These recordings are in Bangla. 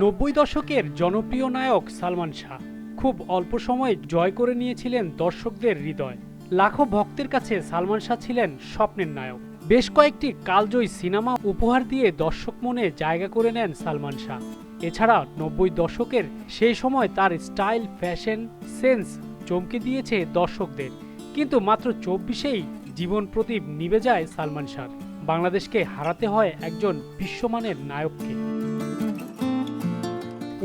নব্বই দশকের জনপ্রিয় নায়ক সালমান শাহ খুব অল্প সময়ে জয় করে নিয়েছিলেন দর্শকদের হৃদয়। লাখো ভক্তের কাছে সালমান শাহ ছিলেন স্বপ্নের নায়ক। বেশ কয়েকটি কালজয়ী সিনেমা উপহার দিয়ে দর্শক মনে জায়গা করে নেন সালমান শাহ। এছাড়া নব্বই দশকের সেই সময় তার স্টাইল, ফ্যাশন, সেন্স চমকে দিয়েছে দর্শকদের। কিন্তু মাত্র চব্বিশেই জীবন প্রদীপ নিভে যায় সালমান শাহ বাংলাদেশকে হারাতে হয় একজন বিশ্বমানের নায়ককে।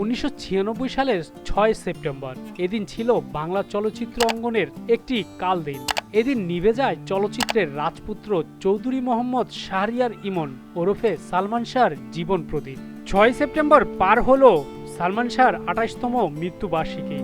উনিশশো ছিয়ানব্বই সালের ছয় সেপ্টেম্বর, এদিন ছিল বাংলা চলচ্চিত্র অঙ্গনের একটি কাল দিন এদিন নিভে যায় চলচ্চিত্রের রাজপুত্র চৌধুরী মোহাম্মদ শাহরিয়ার ইমন ওরফে সালমান শাহর জীবন প্রদীপ। ছয় সেপ্টেম্বর পার হল সালমান শাহর আঠাশতম মৃত্যুবার্ষিকী।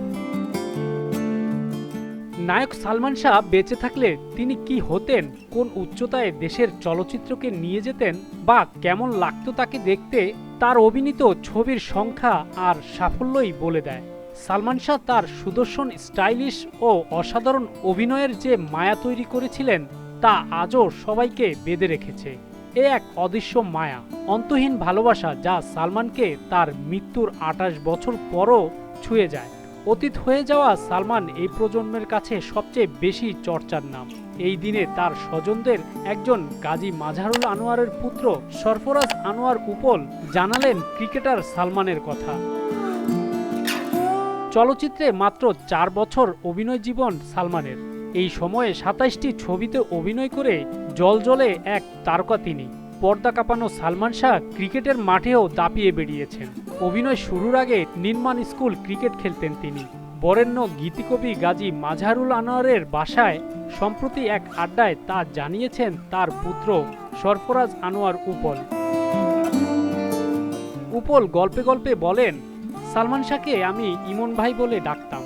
নায়ক সালমান শাহ বেঁচে থাকলে তিনি কি হতেন, কোন উচ্চতায় দেশের চলচ্চিত্রকে নিয়ে যেতেন বা কেমন লাগতো তাকে দেখতে, তার অভিনীত ছবির সংখ্যা আর সাফল্যই বলে দেয়। সালমান শাহ তার সুদর্শন স্টাইলিশ ও অসাধারণ অভিনয়ের যে মায়া তৈরি করেছিলেন, তা আজও সবাইকে বেঁধে রেখেছে। এ এক অদৃশ্য মায়া, অন্তহীন ভালোবাসা যা সালমানকে তার মৃত্যুর আঠাশ বছর পরও ছুঁয়ে যায়। অতীত হয়ে যাওয়া সালমান এই প্রজন্মের কাছে সবচেয়ে বেশি চর্চার নাম। এই দিনে তার স্বজনদের একজন গাজী মাঝারুল আনোয়ারের পুত্র সরফরাজ আনোয়ার উপল জানালেন ক্রিকেটার সালমানের কথা। চলচ্চিত্রে মাত্র চার বছর অভিনয় জীবন সালমানের। এই সময়ে সাতাইশটি ছবিতে অভিনয় করে জল জলে এক তারকা তিনি। পর্দা কাঁপানো সালমান শাহ ক্রিকেটের মাঠেও দাপিয়ে বেরিয়েছেন অভিনয় শুরুর আগে নির্মাণ স্কুল ক্রিকেট খেলতেন তিনি। বরেণ্য গীতিকবি গাজী মাঝারুল আনোয়ারের বাসায় সম্প্রতি এক আড্ডায় তা জানিয়েছেন তার পুত্র সরফরাজ আনোয়ার উপল। উপল গল্পে গল্পে বলেন, সালমান শাহকে আমি ইমন ভাই বলে ডাকতাম।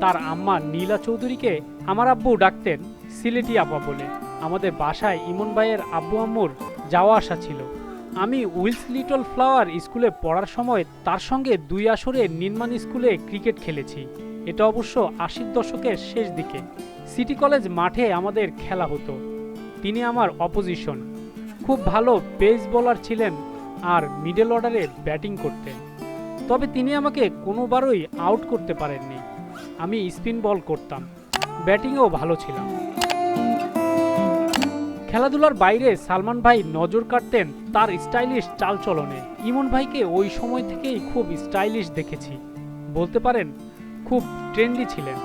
তার আম্মা নীলা চৌধুরীকে আমার আব্বু ডাকতেন সিলেটি আপা বলে। আমাদের বাসায় ইমন ভাইয়ের আব্বু আম্মুর যাওয়া আসা ছিল। আমি উইলস লিটল ফ্লাওয়ার স্কুলে পড়ার সময় তার সঙ্গে দুই আসরে নির্মাণ স্কুলে ক্রিকেট খেলেছি। এটা অবশ্য আশির দশকের শেষ দিকে। সিটি কলেজ মাঠে আমাদের খেলা হতো। তিনি আমার অপোজিশন। খুব ভালো পেস বোলার ছিলেন আর মিডল অর্ডারে ব্যাটিং করতেন। তবে তিনি আমাকে কোনোবারই আউট করতে পারেননি। আমি স্পিন বল করতাম। ব্যাটিংয়েও ভালো ছিলাম। খেলাধুলার বাইরে সালমান ভাই নজর কাটতেন তার স্টাইলিশ চালচলনে। ইমন ভাইকে ওই সময় থেকেই খুব স্টাইলিশ দেখেছি। বলতে পারেন, খুব ট্রেন্ডি ছিলেন।